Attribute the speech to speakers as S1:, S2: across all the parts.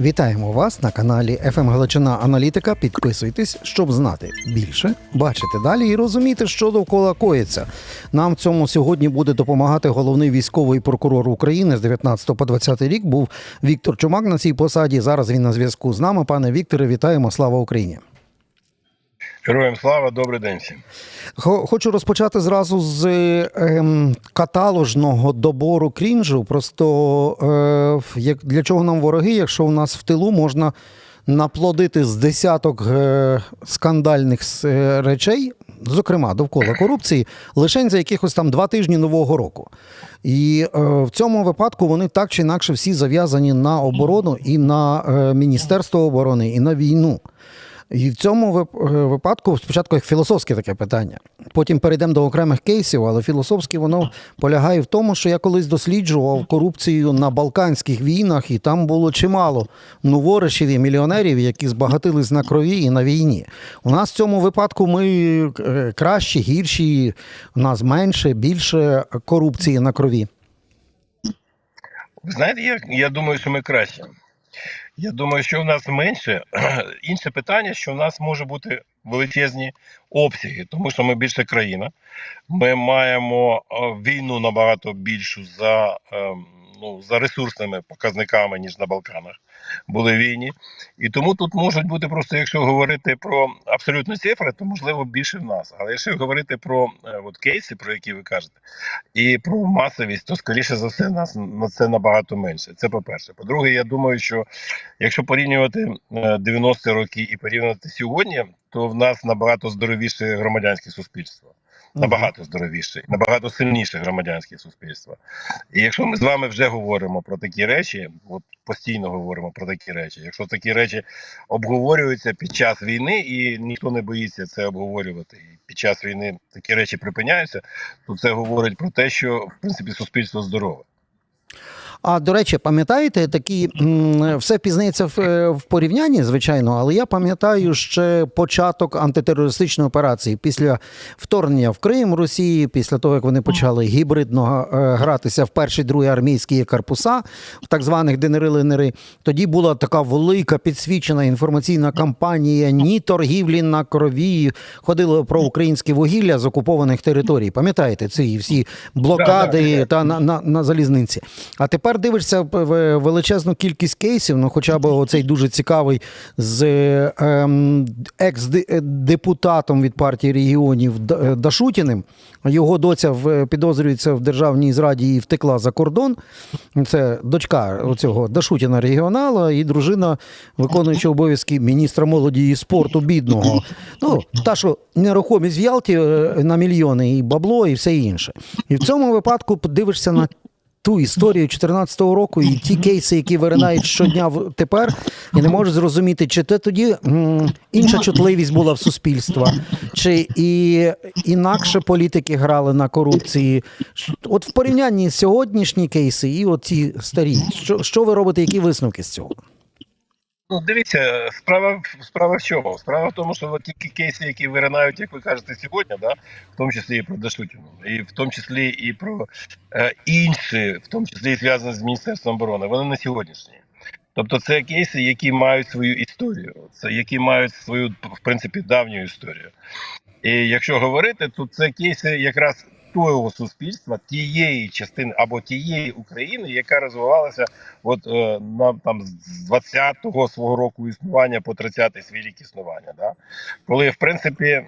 S1: Вітаємо вас на каналі FM Галичина Аналітика. Підписуйтесь, щоб знати більше, бачити далі і розуміти, що довкола коїться. Нам в цьому сьогодні буде допомагати головний військовий прокурор України з 19 по 20 рік. Був Віктор Чумак на цій посаді. Зараз він на зв'язку з нами. Пане Вікторе, вітаємо! Слава Україні!
S2: Героям слава, добрий день всім.
S1: Хочу розпочати зразу з ем, каталожного добору крінжу. Просто е, для чого нам вороги, якщо у нас в тилу можна наплодити з десяток е, скандальних е, речей, зокрема довкола корупції, лише за якихось там два тижні нового року. І е, в цьому випадку вони так чи інакше всі зав'язані на оборону і на е, Міністерство оборони, і на війну. І в цьому е, випадку спочатку як філософське таке питання. Потім перейдемо до окремих кейсів, але філософське воно полягає в тому, що я колись досліджував корупцію на Балканських війнах, і там було чимало новоришів і мільйонерів, які збагатились на крові і на війні. У нас в цьому випадку ми е, кращі, гірші, у нас менше, більше корупції на крові.
S2: Знаєте, як я думаю, що ми краще. Я думаю, що в нас менше. Інше питання, що в нас може бути величезні обсяги, тому що ми більша країна. Ми маємо е, війну набагато більшу за, ем, ну, за ресурсними показниками, ніж на Балканах були війні. І тому тут можуть бути просто, якщо говорити про абсолютні цифри, то можливо більше в нас. Але якщо говорити про е, от кейси, про які ви кажете, і про масовість, то скоріше за все нас на це набагато менше. Це по-перше. По-друге, я думаю, що якщо порівнювати е, 90-ті роки і порівнювати сьогодні, то в нас набагато здоровіше громадянське суспільство. Набагато здоровіше, набагато сильніше громадянське суспільство. І якщо ми з вами вже говоримо про такі речі, от постійно говоримо про такі речі, якщо такі речі обговорюються під час війни, і ніхто не боїться це обговорювати, і під час війни такі речі припиняються, то це говорить про те, що в принципі суспільство здорове.
S1: А до речі, пам'ятаєте, такі все пізнається в, е, в порівнянні, звичайно, але я пам'ятаю ще початок антитерористичної операції після вторгнення в Крим Росії, після того як вони почали гібридно е, гратися в перші другі армійські корпуса, в так званих ДНР-ЛНР. Тоді була така велика підсвічена інформаційна кампанія ні торгівлі на крові. Ходило про українське вугілля з окупованих територій. Пам'ятаєте ці всі блокади та на, на, на залізниці. А тепер дивишся в- в величезну кількість кейсів, ну хоча б оцей дуже цікавий з ем, екс-депутатом від партії регіонів е, Дашутіним. Його доця підозрюється в державній зраді і втекла за кордон. Це дочка оцього Дашутіна регіонала і дружина виконуючого обов'язки міністра молоді і спорту бідного. Ну, та, що нерухомість в Ялті е, на мільйони, і бабло, і все інше. І в цьому випадку подивишся на ту історію 2014 року і ті кейси, які виринають щодня тепер, і не можу зрозуміти, чи це тоді інша чутливість була в суспільства, чи і інакше політики грали на корупції. От в порівнянні сьогоднішні кейси і от ці старі, що, що ви робите, які висновки з цього?
S2: Ну, дивіться, справа справа в чому? Справа в тому, що ті кейси, які виринають, як ви кажете, сьогодні, да, в тому числі і про Дашутіну, і в тому числі і про е, інші, в тому числі і зв'язані з Міністерством оборони, вони не сьогоднішні. Тобто це кейси, які мають свою історію, це які мають свою, в принципі, давню історію. І якщо говорити, то це кейси якраз того суспільства, тієї частини або тієї України, яка розвивалася от е, на там з 20-го свого року існування по 30-й свій рік існування. Да? Коли в принципі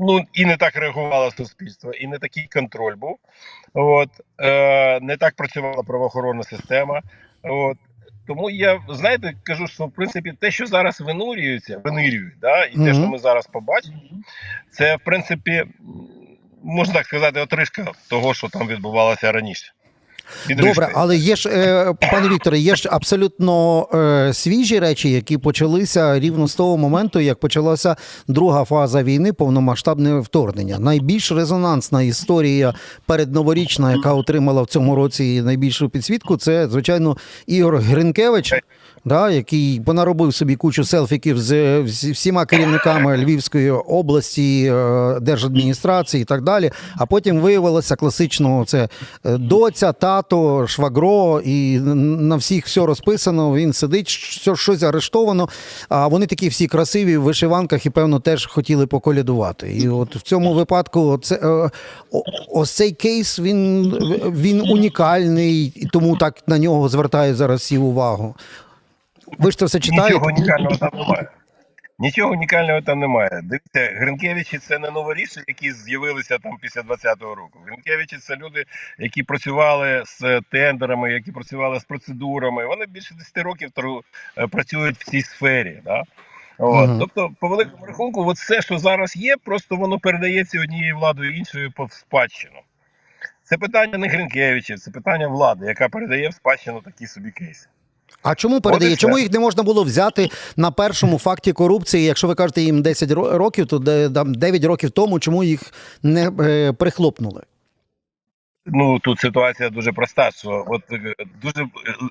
S2: ну і не так реагувало суспільство, і не такий контроль був. От е, не так працювала правоохоронна система. От. Тому я знаєте, кажу, що в принципі те, що зараз винурюється, винирюють, да, і те, що ми зараз побачимо, це в принципі можна так сказати, отрижка того, що там відбувалося раніше.
S1: Добре, але є ж, е, пане Вікторе, є ж абсолютно е, свіжі речі, які почалися рівно з того моменту, як почалася друга фаза війни, повномасштабне вторгнення. Найбільш резонансна історія передноворічна, яка отримала в цьому році найбільшу підсвітку, це звичайно Ігор Гринкевич. Да, який понаробив собі кучу селфіків з всі- всіма керівниками Львівської області, е, держадміністрації і так далі. А потім виявилося класично це е, доця, тато, швагро, і на всіх все розписано. Він сидить, що- щось арештовано. А вони такі всі красиві в вишиванках і, певно, теж хотіли поколядувати. І от в цьому випадку це, е, ось цей кейс він, він унікальний, і тому так на нього звертають зараз всі увагу. Ви ж це все читаєте?
S2: Нічого унікального там немає. Нічого унікального там немає. Дивіться, Гринкевичі це не новоріші, які з'явилися там після 20-го року. Гринкевичі це люди, які працювали з тендерами, які працювали з процедурами. Вони більше 10 років е, працюють в цій сфері. Да? От.
S1: Мгм.
S2: Тобто, по великому рахунку, от все, що зараз є, просто воно передається однією владою іншою по спадщину. Це питання не Гринкевичів, це питання влади, яка передає в спадщину такі собі кейси.
S1: А чому передає? Чому їх не можна було взяти на першому факті корупції? Якщо ви кажете їм 10 років, то там 9 років тому чому їх не е, прихлопнули?
S2: Ну тут ситуація дуже проста. Що от е, дуже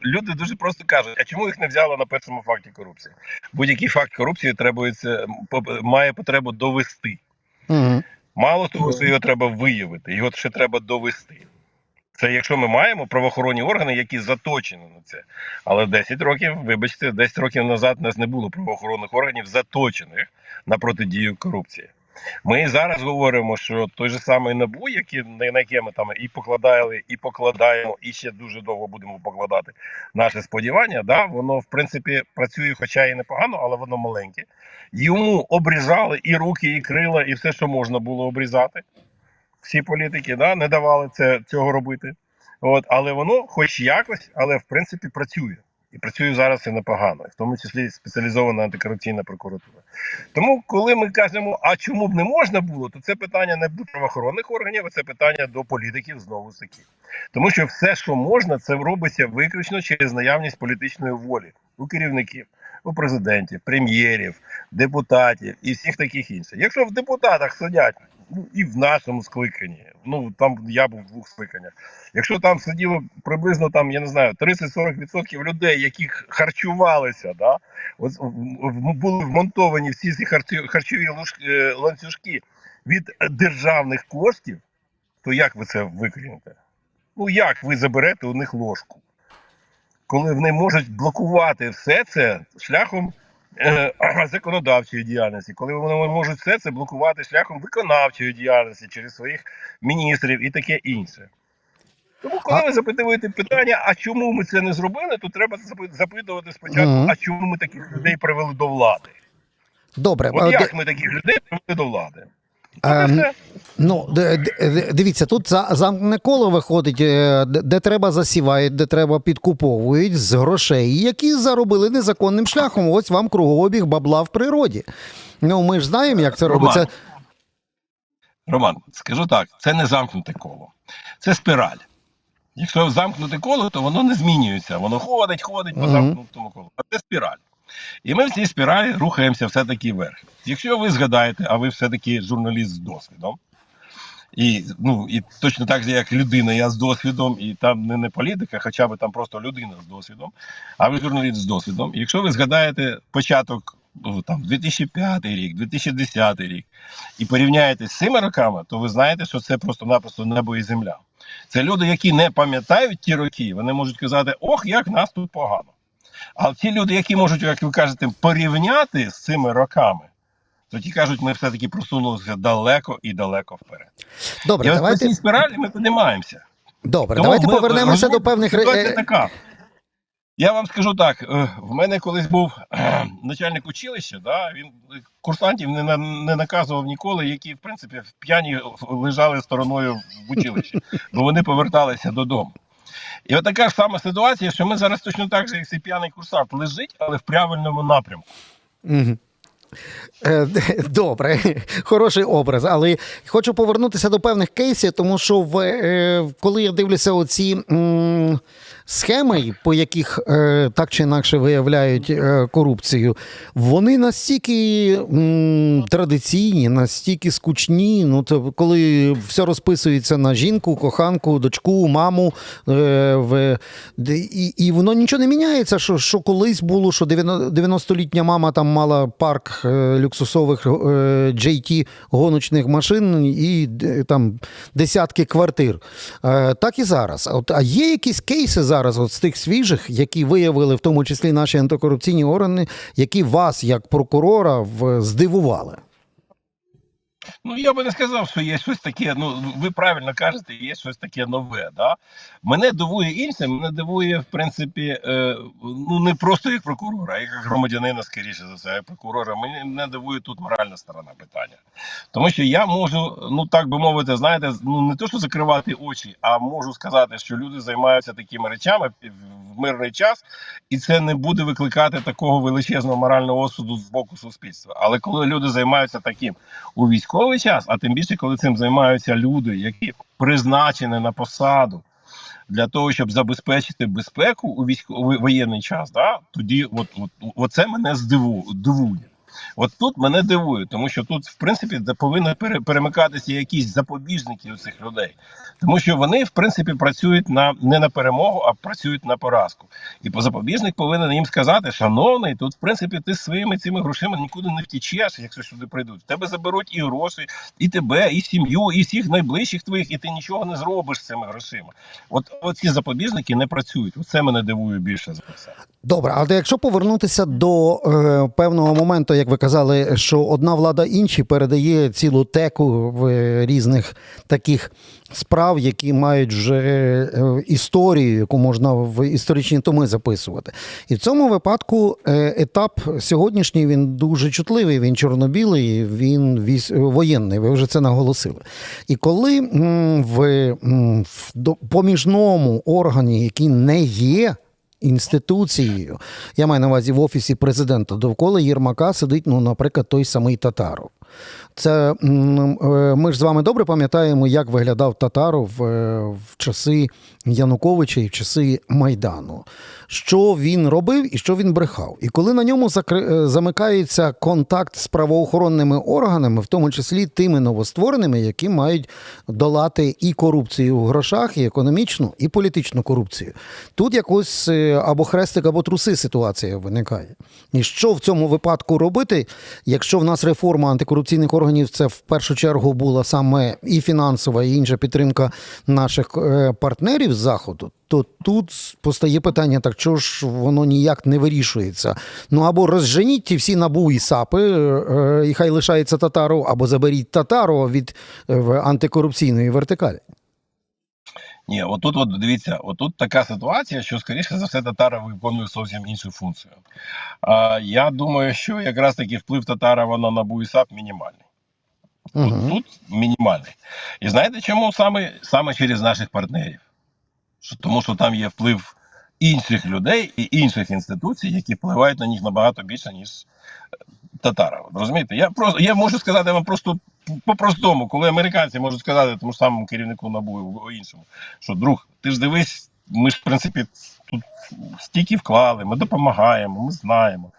S2: люди дуже просто кажуть, а чому їх не взяли на першому факті корупції? Будь-який факт корупції требується має потребу довести.
S1: Угу.
S2: Мало того, що його треба виявити, його ще треба довести. Це якщо ми маємо правоохоронні органи, які заточені на це. Але 10 років, вибачте, 10 років назад у нас не було правоохоронних органів, заточених на протидію корупції. Ми зараз говоримо, що той же самий НАБУ, на на яке ми там і покладали, і покладаємо, і ще дуже довго будемо покладати наше сподівання, да, воно в принципі працює, хоча і непогано, але воно маленьке. Йому обрізали і руки, і крила, і все, що можна було обрізати. Всі політики да, не давали це, цього робити. От, але воно, хоч якось, але в принципі працює. І працює зараз і непогано, в тому числі спеціалізована антикорупційна прокуратура. Тому, коли ми кажемо, а чому б не можна було, то це питання не до правоохоронних органів, а це питання до політиків знову ж таки. Тому що все, що можна, це робиться виключно через наявність політичної волі у керівників, у президентів, прем'єрів, депутатів і всіх таких інших. Якщо в депутатах сидять, ну і в нашому скликанні, ну там я був в двох скликаннях. Якщо там сиділо приблизно там, я не знаю, 30-40% людей, які харчувалися, да, от були вмонтовані всі ці харчові е, ланцюжки від державних коштів, то як ви це викрінете? Ну як ви заберете у них ложку? Коли вони можуть блокувати все це шляхом е, законодавчої діяльності, коли вони можуть все це блокувати шляхом виконавчої діяльності через своїх міністрів і таке інше. Тому, коли ви запитуєте питання, а чому ми це не зробили, то треба запитувати спочатку, а чому ми таких людей привели до влади?
S1: Добре,
S2: От
S1: е,
S2: як ми таких людей привели до влади?
S1: Ем, ну дивіться, тут замкне коло виходить, е, де, де треба засівають, де треба підкуповують з грошей, які заробили незаконним шляхом. Ось вам кругообіг бабла в природі. Ну ми ж знаємо, як це робиться.
S2: Роман, скажу так, це не замкнуте коло, це спіраль. Якщо замкнуте коло, то воно не змінюється. Воно ходить, ходить по замкнутому колу. А це спіраль. І ми в цій спіралі рухаємося все-таки вверх. Якщо ви згадаєте, а ви все-таки журналіст з досвідом, і, ну, і точно так же, як людина, я з досвідом, і там не, не політика, хоча б там просто людина з досвідом, а ви журналіст з досвідом. І якщо ви згадаєте початок ну, там, 2005 рік, 2010 рік, і порівняєте з цими роками, то ви знаєте, що це просто-напросто небо і земля. Це люди, які не пам'ятають ті роки, вони можуть казати, ох, як нас тут погано. А ті люди, які можуть, як ви кажете, порівняти з цими роками, то ті кажуть, ми все-таки просунулися далеко і далеко вперед.
S1: Добре,
S2: і
S1: давайте
S2: цій спіралі ми піднімаємося.
S1: добре,
S2: Тому
S1: давайте
S2: ми-
S1: повернемося до певних
S2: така. Я вам скажу так: е, в мене колись був е, начальник училища, да, він курсантів не, не наказував ніколи, які, в принципі, в п'яні лежали стороною в училищі, бо вони поверталися додому. І от така ж сама ситуація, що ми зараз точно так же, як цей п'яний курсант, лежить, але в правильному напрямку.
S1: Е, Добре, хороший образ, але хочу повернутися до певних кейсів, тому що в, е, коли я дивлюся оці м, схеми, по яких е, так чи інакше виявляють е, корупцію, вони настільки м, традиційні, настільки скучні. Ну, то коли все розписується на жінку, коханку, дочку, маму, е, в, і, і воно нічого не міняється, що, що колись було, що 90 90-літня мама там мала парк е, люксусових е, JT гоночних машин і е, там десятки квартир. Е, Так і зараз. От, а є якісь кейси зараз от з тих свіжих, які виявили в тому числі наші антикорупційні органи, які вас, як прокурора, здивували?
S2: Ну, я би не сказав, що є щось таке. Ну, ви правильно кажете, є щось таке нове. Да? Мене дивує інше, мене дивує, в принципі, е, ну не просто як прокурора, а як громадянина, скоріше за все, як прокурора. Мене дивує тут моральна сторона питання. Тому що я можу, ну так би мовити, знаєте, ну не то, що закривати очі, а можу сказати, що люди займаються такими речами в мирний час, і це не буде викликати такого величезного морального осуду з боку суспільства. Але коли люди займаються таким у військовий час, а тим більше, коли цим займаються люди, які призначені на посаду для того, щоб забезпечити безпеку у військовий воєнний час, да, тоді от, от, оце мене здиву, дивує. От тут мене дивує, тому що тут, в принципі, повинні перемикатися якісь запобіжники у цих людей, тому що вони, в принципі, працюють на не на перемогу, а працюють на поразку. І по запобіжник повинен їм сказати: шановний, тут, в принципі, ти своїми цими грошима нікуди не втічеш, якщо сюди прийдуть. В Тебе заберуть і гроші, і тебе, і сім'ю, і всіх найближчих твоїх, і ти нічого не зробиш з цими грошима. От ці запобіжники не працюють. Це мене дивує більше за все.
S1: Добре, але якщо повернутися до е, певного моменту, як ви казали, що одна влада іншій передає цілу теку в різних таких справ, які мають вже е, історію, яку можна в історичні томи записувати. І в цьому випадку е, етап сьогоднішній він дуже чутливий, він чорно-білий, він воєнний. Ви вже це наголосили. І коли в, в поміжному органі, який не є інституцією. Я маю на увазі в офісі президента довкола Єрмака сидить, ну, наприклад, той самий Татаров. Це е, ми ж з вами добре пам'ятаємо, як виглядав Татаров е, в часи Януковича і в часи Майдану. Що він робив і що він брехав. І коли на ньому е, замикається контакт з правоохоронними органами, в тому числі тими новоствореними, які мають долати і корупцію в грошах, і економічну, і політичну корупцію. Тут якось або хрестик, або труси ситуація виникає. І що в цьому випадку робити, якщо в нас реформа антикорупційних органів це в першу чергу була саме і фінансова, і інша підтримка наших е, партнерів з заходу, то тут постає питання: так чого ж воно ніяк не вирішується? Ну або розженіть ті всі набу і САПи, е, е, і хай лишається татару, або заберіть татару від антикорупційної вертикалі.
S2: Ні, отут, от дивіться, отут така ситуація, що скоріше за все Татаров виконує зовсім іншу функцію. А, я думаю, що якраз таки вплив Татарова на НАБУ і САП мінімальний. От
S1: Угу.
S2: тут мінімальний. І знаєте чому саме, саме через наших партнерів? Тому що там є вплив інших людей і інших інституцій, які впливають на них набагато більше, ніж е, Татарова. Розумієте? Я просто я можу сказати вам просто по-простому, коли американці можуть сказати тому ж самому керівнику НАБУ іншому, що друг, ти ж дивись, ми ж в принципі тут стільки вклали, ми допомагаємо, ми знаємо.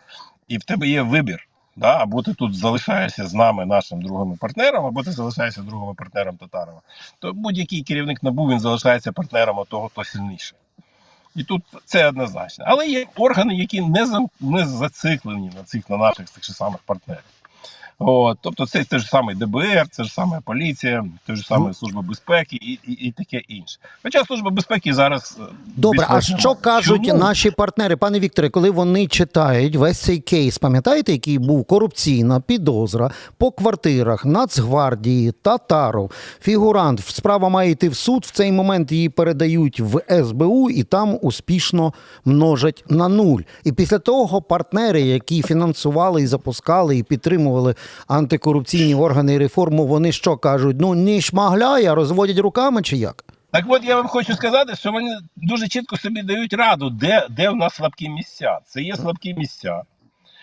S2: І в тебе є вибір. Да? Або ти тут залишаєшся з нами, нашим другим партнером, або ти залишаєшся другим партнером Татарова. То будь-який керівник НАБУ він залишається партнером того, хто сильніший. І тут це однозначно. Але є органи, які не, за, не зациклені на цих на наших цих же самих партнерів. От, тобто це те ж саме ДБР, це ж саме поліція, те ж саме Служба безпеки і, і, і таке інше. Хоча Служба безпеки зараз. е,
S1: Добре, а що кажуть
S2: Чому?
S1: наші партнери, пане Вікторе, коли вони читають весь цей кейс, пам'ятаєте, який був корупційна підозра по квартирах Нацгвардії, Татаров, фігурант, справа має йти в суд. В цей момент її передають в СБУ і там успішно множать на нуль. І після того партнери, які фінансували і запускали і підтримували антикорупційні органи реформу, вони що кажуть? Ну не шмагляє, розводять руками чи як?
S2: Так от я вам хочу сказати, що вони дуже чітко собі дають раду, де, де в нас слабкі місця. Це є слабкі місця.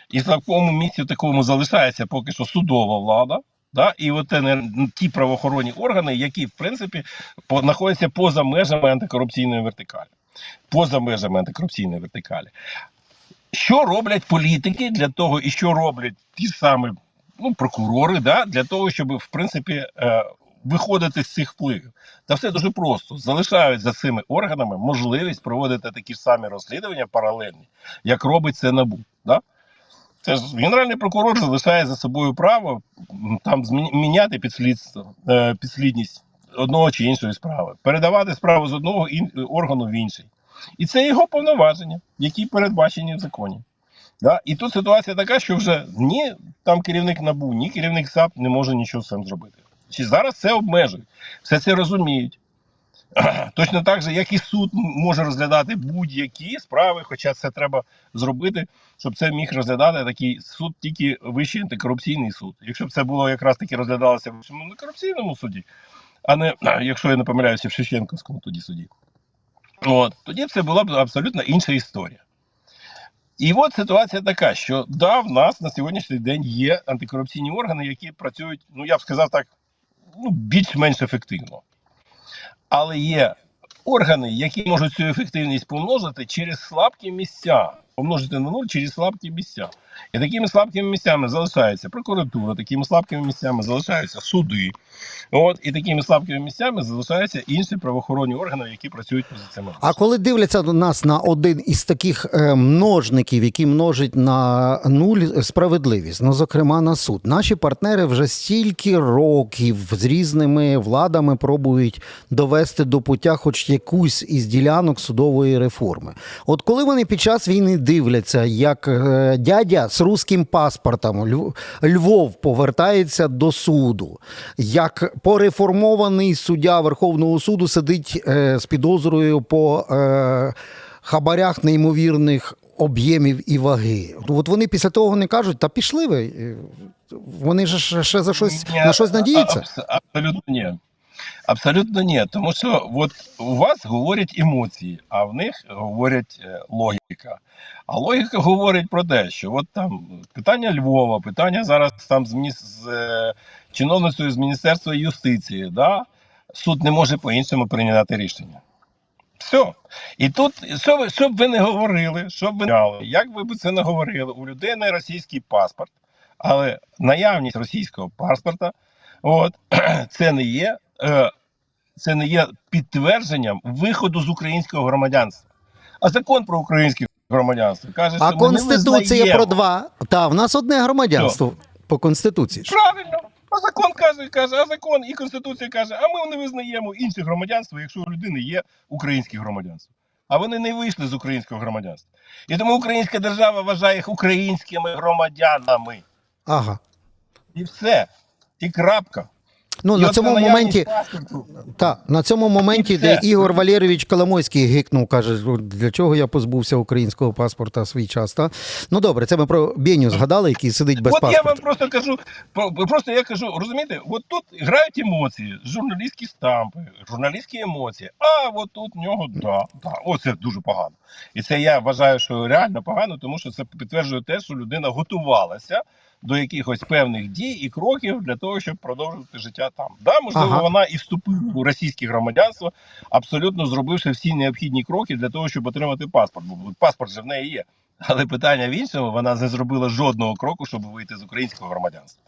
S2: І слабкому місці такому залишається поки що судова влада. Да? І от ті правоохоронні органи, які в принципі знаходяться поза межами антикорупційної вертикалі. Поза межами антикорупційної вертикалі. Що роблять політики для того, і що роблять ті самі ну, прокурори, да? для того, щоб в принципі е, виходити з цих впливів? Та все дуже просто. Залишають за цими органами можливість проводити такі ж самі розслідування паралельні, як робить це НАБУ. Да? Це ж генеральний прокурор залишає за собою право там міняти підслідство, е, підслідність одного чи іншої справи, передавати справу з одного органу в інший. І це його повноваження, які передбачені в законі. Да? І тут ситуація така, що вже ні там керівник НАБУ, ні керівник САП не може нічого цим зробити. Чи зараз це обмежують, все це розуміють. Точно так же, як і суд може розглядати будь-які справи, хоча це треба зробити, щоб це міг розглядати такий суд, тільки вищий антикорупційний суд. Якщо б це було якраз таки розглядалося в вищому антикорупційному суді, а не якщо я не помиляюся в Шевченківському тоді суді. От, тоді це була б абсолютно інша історія. І от ситуація така, що да, в нас на сьогоднішній день є антикорупційні органи, які працюють, ну я б сказав так, ну, більш-менш ефективно. Але є органи, які можуть цю ефективність помножити через слабкі місця. Помножити на нуль через слабкі місця. І такими слабкими місцями залишається прокуратура, такими слабкими місцями залишаються суди. От, і такими слабкими місцями залишаються інші правоохоронні органи, які працюють поза цими.
S1: А коли дивляться до нас на один із таких е, множників, які множать на нуль справедливість, ну зокрема на суд, наші партнери вже стільки років з різними владами пробують довести до пуття хоч якусь із ділянок судової реформи. От коли вони під час війни дивляться, як е, дядя з руським паспортом Льв- Львов повертається до суду, як пореформований суддя Верховного суду сидить е, з підозрою по е, хабарях неймовірних об'ємів і ваги. От вони після того не кажуть, та пішли ви. е, Вони ж ще- за щось
S2: Ні,
S1: на щось надіються.
S2: абс- Абсолютно ні. Абсолютно ні. Тому що от у вас говорять емоції, а в них говорять е, логіка. А логіка говорить про те, що от там питання Львова, питання зараз там з, з е, чиновницею з Міністерства юстиції, да? суд не може по-іншому прийняти рішення. Все. І тут, що, що б ви не говорили, що б ви не як ви б це не говорили, у людини російський паспорт, але наявність російського паспорта, от, це не є. Це не є підтвердженням виходу з українського громадянства. А закон про українське громадянство каже, що
S1: А
S2: ми
S1: конституція
S2: визнаємо.
S1: про два. Та в нас одне громадянство по конституції.
S2: Правильно. А закон каже, каже, а закон і конституція каже, а ми не визнаємо інше громадянство, якщо у людини є українське громадянство. А вони не вийшли з українського громадянства. І тому українська держава вважає їх українськими громадянами.
S1: Ага.
S2: І все. І крапка.
S1: Ну на цьому моменті. Так, на цьому моменті, де. Ігор Валерійович Коломойський гикнув, каже, для чого я позбувся українського паспорта свій час. Та? Ну добре, це ми про Беню згадали, який сидить без
S2: От я вам просто кажу, про- просто я кажу, розумієте, от тут грають емоції, журналістські стампи, журналістські емоції. А от тут в нього да, да, оце дуже погано. І це я вважаю, що реально погано, тому що це підтверджує те, що людина готувалася до якихось певних дій і кроків для того, щоб продовжувати життя там. Да, можливо,
S1: Ага.
S2: вона і вступила у російське громадянство, абсолютно зробивши всі необхідні кроки для того, щоб отримати паспорт. Бо паспорт же в неї є. Але питання в іншому, вона не зробила жодного кроку, щоб вийти з українського громадянства.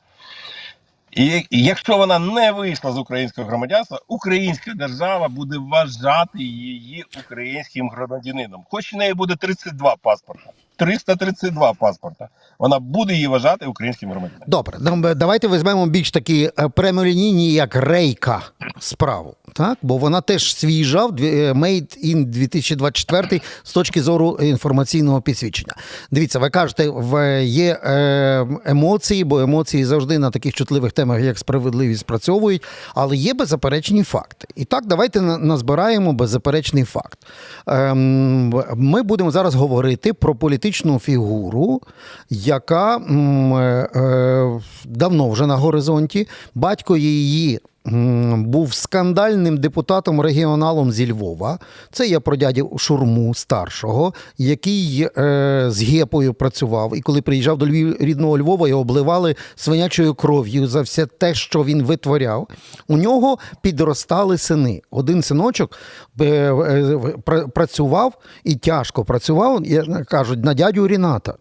S2: І, якщо вона не вийшла з українського громадянства, українська держава буде вважати її українським громадянином. Хоч в неї буде 32 паспорта, 332 паспорта. Вона буде її вважати українським громадянином.
S1: Добре, ну, давайте візьмемо більш такі е, прямолінійні, як рейка справу. Так? Бо вона теж свіжа, в е, Made in 2024 з точки зору інформаційного підсвідчення. Дивіться, ви кажете, є е, емоції, бо емоції завжди на таких чутливих темах, як справедливість, спрацьовують, але є беззаперечні факти. І так, давайте назбираємо беззаперечний факт. Ем, ми будемо зараз говорити про політичну фігуру, яка е, е, давно вже на горизонті. Батько її був скандальним депутатом регіоналом зі Львова. Це я про дядю Шурму старшого, який е, з гепою працював. І коли приїжджав до Львів, рідного Львова, його обливали свинячою кров'ю за все те, що він витворяв. У нього підростали сини. Один синочок е, е, працював і тяжко працював, кажуть, на дядю Ріната.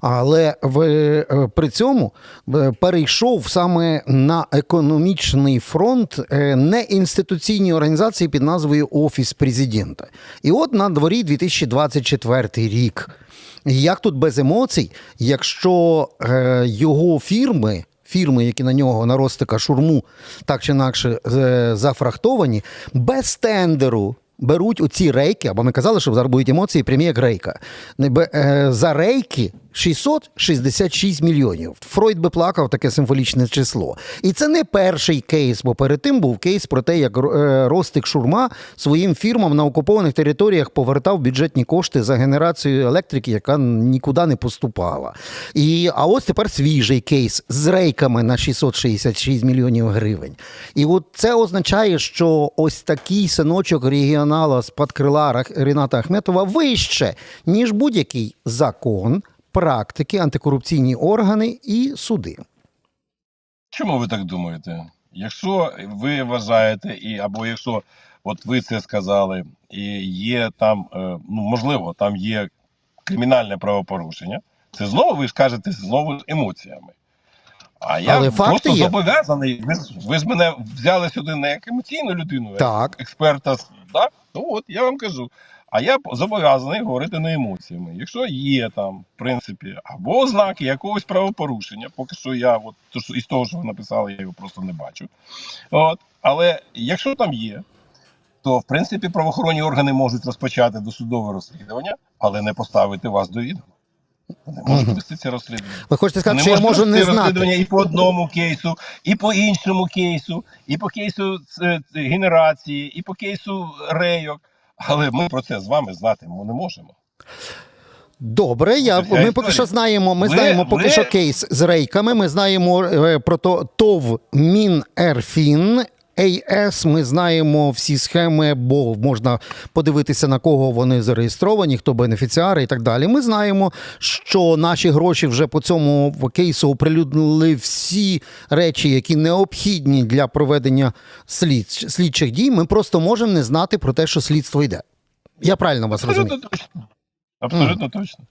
S1: Але в, е, при цьому е, перейшов саме на економічний фронт е, неінституційні організації під назвою Офіс президента. І от на дворі 2024 рік. Як тут без емоцій, якщо його фірми, фірми, які на нього на Ростика шурму так чи інакше зафрахтовані, без тендеру беруть оці рейки, або ми казали, що зараз будуть емоції прямі як рейка. Не За рейки 666 мільйонів. Фройд би плакав таке символічне число. І це не перший кейс, бо перед тим був кейс про те, як е, Ростик Шурма своїм фірмам на окупованих територіях повертав бюджетні кошти за генерацію електрики, яка нікуди не поступала. І, а ось тепер свіжий кейс з рейками на 666 мільйонів гривень. І от це означає, що ось такий синочок регіонала з-під крила Рах- Ріната Ахметова вище, ніж будь-який закон, практики, антикорупційні органи і суди.
S2: Чому ви так думаєте? Якщо ви вважаєте, і або якщо от ви це сказали, і є там, е, ну можливо, там є кримінальне правопорушення, це знову ви ж кажете знову з емоціями. А я
S1: Але
S2: просто
S1: є.
S2: зобов'язаний. Ви, ви ж мене взяли сюди не як емоційну людину, як
S1: Так.
S2: експерта, так? Ну от я вам кажу. А я зобов'язаний говорити не емоціями. Якщо є там, в принципі, або ознаки якогось правопорушення, поки що я, от то, що, із того, що ви написали, я його просто не бачу. От. Але якщо там є, то в принципі правоохоронні органи можуть розпочати досудове розслідування, але не поставити вас до відома. Вони можуть вести це розслідування.
S1: Ви хочете сказати,
S2: Вони
S1: що я можу не знати?
S2: розслідування і по одному кейсу, і по іншому кейсу, і по кейсу е, генерації, і по кейсу рейок. Але ми про це з вами знати ми не можемо.
S1: Добре, я, ми поки що знаємо. Ми
S2: ми
S1: знаємо поки
S2: ми...
S1: що кейс з рейками. Ми знаємо е, про то ТОВ Мінерфін. АС, ми знаємо всі схеми, бо можна подивитися на кого вони зареєстровані, хто бенефіціари і так далі. Ми знаємо, що наші гроші вже по цьому кейсу оприлюднили всі речі, які необхідні для проведення слід, слідчих дій. Ми просто можемо не знати про те, що слідство йде. Я правильно вас розумію.
S2: Абсолютно точно. Абсолютно точно.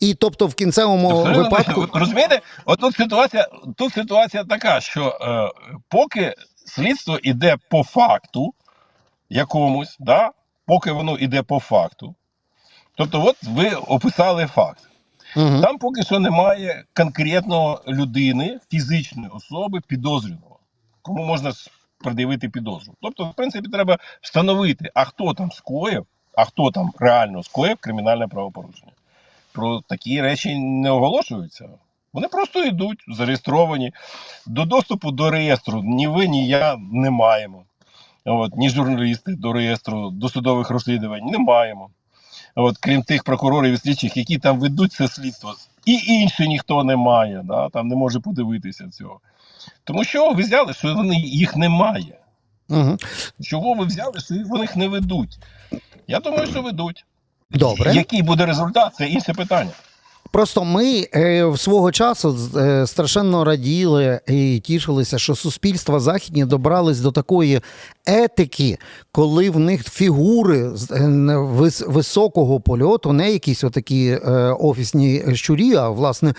S1: І тобто в кінцевому
S2: Абсолютно
S1: випадку.
S2: точно. Розумієте, от тут ситуація, тут ситуація така, що е, поки слідство йде по факту якомусь, да, поки воно йде по факту. Тобто, от ви описали факт.
S1: Мгм.
S2: Там поки що немає конкретного людини, фізичної особи, підозрюваного, кому можна пред'явити підозру. Тобто, в принципі, треба встановити, а хто там скоїв, а хто там реально скоїв кримінальне правопорушення. Про такі речі не оголошуються. Вони просто йдуть, зареєстровані. До доступу до реєстру ні ви, ні я не маємо. От, ні журналісти до реєстру досудових розслідувань не маємо. От, крім тих прокурорів і слідчих, які там ведуть це слідство, і інші ніхто не має, да, там не може подивитися цього. Тому що ви взяли, що вони, їх немає.
S1: Мгм.
S2: Чого ви взяли, що вони їх не ведуть? Я думаю, що ведуть.
S1: Добре.
S2: Який буде результат, це інше питання.
S1: Просто ми е, в свого часу е, страшенно раділи і тішилися, що суспільства західні добрались до такої етики, коли в них фігури е, високого польоту, не якісь отакі офісні щурі, а власне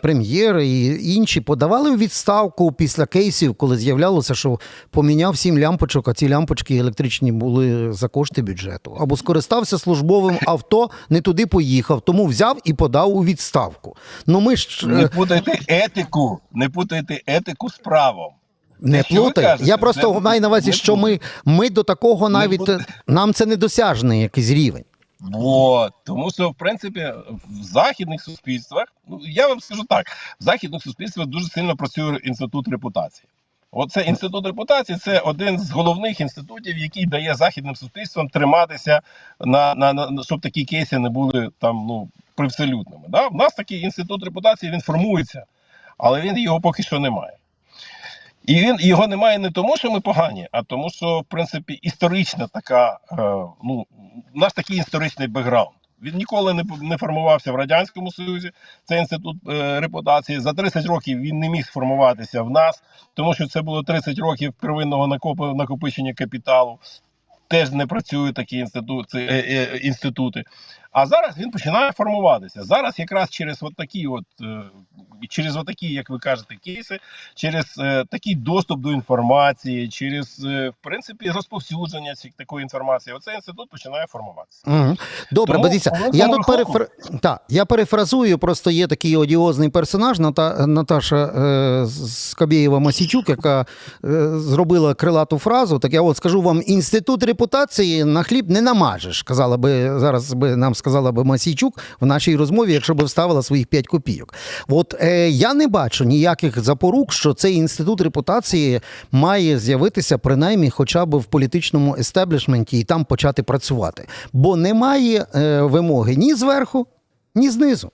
S1: прем'єри і інші подавали у відставку після кейсів, коли з'являлося, що поміняв сім лямпочок, а ці лямпочки електричні були за кошти бюджету. Або скористався службовим авто, не туди поїхав, тому взяв і подав у відставку. Ну ми ж
S2: Не
S1: е,
S2: путайте етику, не путайте етику з правом.
S1: не плутай. Я просто
S2: це
S1: маю на увазі, що ми, ми до такого навіть нам це недосяжний якийсь рівень.
S2: Вот. Тому що, в принципі, в західних суспільствах, ну я вам скажу так, в західних суспільствах дуже сильно працює інститут репутації. Оце інститут репутації це один з головних інститутів, який дає західним суспільствам триматися на, на, на щоб такі кейси не були там ну привселюдними. Да? У нас такий інститут репутації він формується, але він його поки що немає. І він його немає не тому, що ми погані, а тому, що в принципі історична така, е, ну у нас такий історичний бекграунд. Він ніколи не, не формувався в радянському союзі. Це інститут е, репутації. За 30 років він не міг сформуватися в нас, тому що це було 30 років первинного накопи- накопичення капіталу. Теж не працюють такі інститути, е, е, інститути. А зараз він починає формуватися. Зараз якраз через от такі, от е, через от такі, як ви кажете, кейси, через е, такий доступ до інформації, через е, в принципі розповсюдження такої інформації. Оцей інститут починає формуватися.
S1: Угу. Добре, дивіться, я тут перефр... так, я перефразую, просто є такий одіозний персонаж Ната... Наташа е... Скабєєва Масічук, яка е... зробила крилату фразу. Так я от скажу вам: інститут репутації на хліб не намажеш. Казала би зараз би нам сказала би Масійчук в нашій розмові, якщо б вставила своїх 5 копійок. От е... я не бачу ніяких запорук, що цей інститут репутації має з'явитися принаймні хоча б в політичному естеблішменті і там почати працювати. Бо немає е, вимоги ні зверху, ні знизу.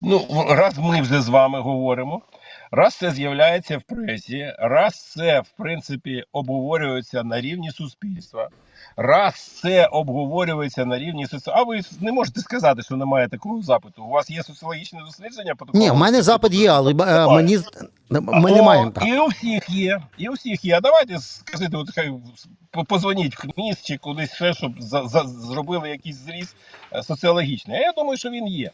S2: Ну, раз ми вже з вами говоримо, раз це з'являється в пресі, раз це в принципі обговорюється на рівні суспільства, раз це обговорюється на рівні соціал... А ви не можете сказати, що немає такого запиту. У вас є соціологічне дослідження? по такому
S1: Ні, в мене запит є, але е,
S2: Немає.
S1: мені ми не маємо так.
S2: І у всіх є, і у всіх є. А давайте скажіть, от хай по- позвоніть в КМІС чи кудись ще, щоб за, за, зробили якийсь зріз е, соціологічний. А я думаю, що він є.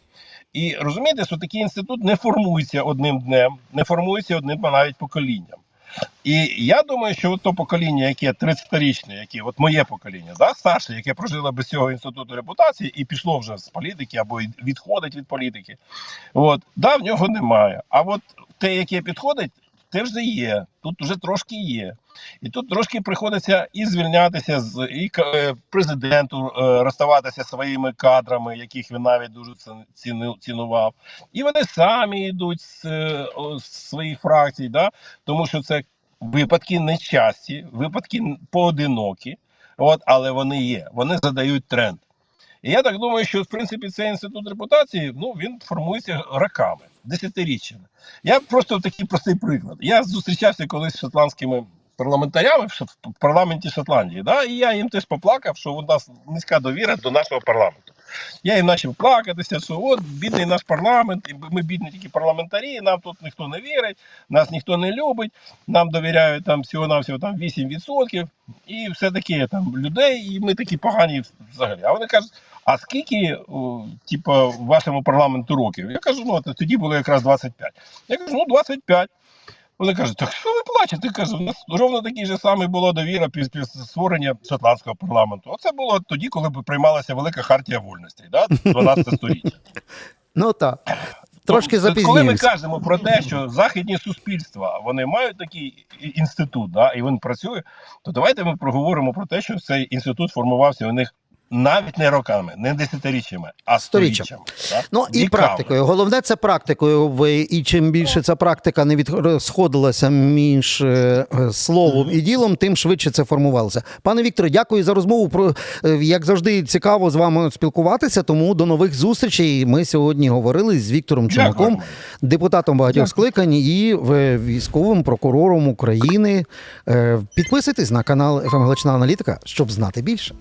S2: І розумієте, що такий інститут не формується одним днем, не формується одним навіть поколінням. І я думаю, що от то покоління, яке 30-річне, яке от моє покоління, да, старше, яке прожило без цього інституту репутації і пішло вже з політики або відходить від політики, от, да, в нього немає. А от те, яке підходить, те вже є. Тут вже трошки є. І тут трошки приходиться і звільнятися з і е, президенту е, розставатися своїми кадрами, яких він навіть дуже цінував. І вони самі йдуть з, е, з своїх фракцій, да? тому що це випадки нечасті, випадки поодинокі, от, але вони є, вони задають тренд. І я так думаю, що в принципі цей інститут репутації ну, він формується роками, десятиріччями. Я просто такий простий приклад. Я зустрічався колись з шотландськими парламентарями в парламенті Шотландії, да? і я їм теж поплакав, що у нас низька довіра до нашого парламенту. Я їм почав плакатися, що от бідний наш парламент, ми бідні тільки парламентарі, нам тут ніхто не вірить, нас ніхто не любить, нам довіряють там всього-навсього там 8% і все таке там людей, і ми такі погані взагалі. А вони кажуть, а скільки, типу, вашому парламенту років? Я кажу, ну тоді було якраз 25. Я кажу, ну 25. Вони кажуть, так що ви плачете? Я кажу, у нас ровно такий же самий була довіра після створення шотландського парламенту. Оце було тоді, коли приймалася велика хартія вольностей, да? 12 століття.
S1: Ну так. Трошки
S2: Коли ми кажемо про те, що західні суспільства вони мають такий інститут, да, і він працює, то давайте ми проговоримо про те, що цей інститут формувався у них навіть не роками, не десятиріччями, а
S1: Сторіччям.
S2: сторіччями.
S1: Ну і
S2: віками.
S1: практикою. Головне це практикою. Ви- І чим більше ця практика не відсходилася між е, е, словом і ділом, тим швидше це формувалося. Пане Вікторе, дякую за розмову. Про е, як завжди цікаво з вами спілкуватися. Тому до нових зустрічей. Ми сьогодні говорили з Віктором Чумаком,
S2: Роман.
S1: депутатом багатьох
S2: Дякую.
S1: скликань і військовим прокурором України. Підписуйтесь на канал «ФМ Галична Аналітика, щоб знати більше.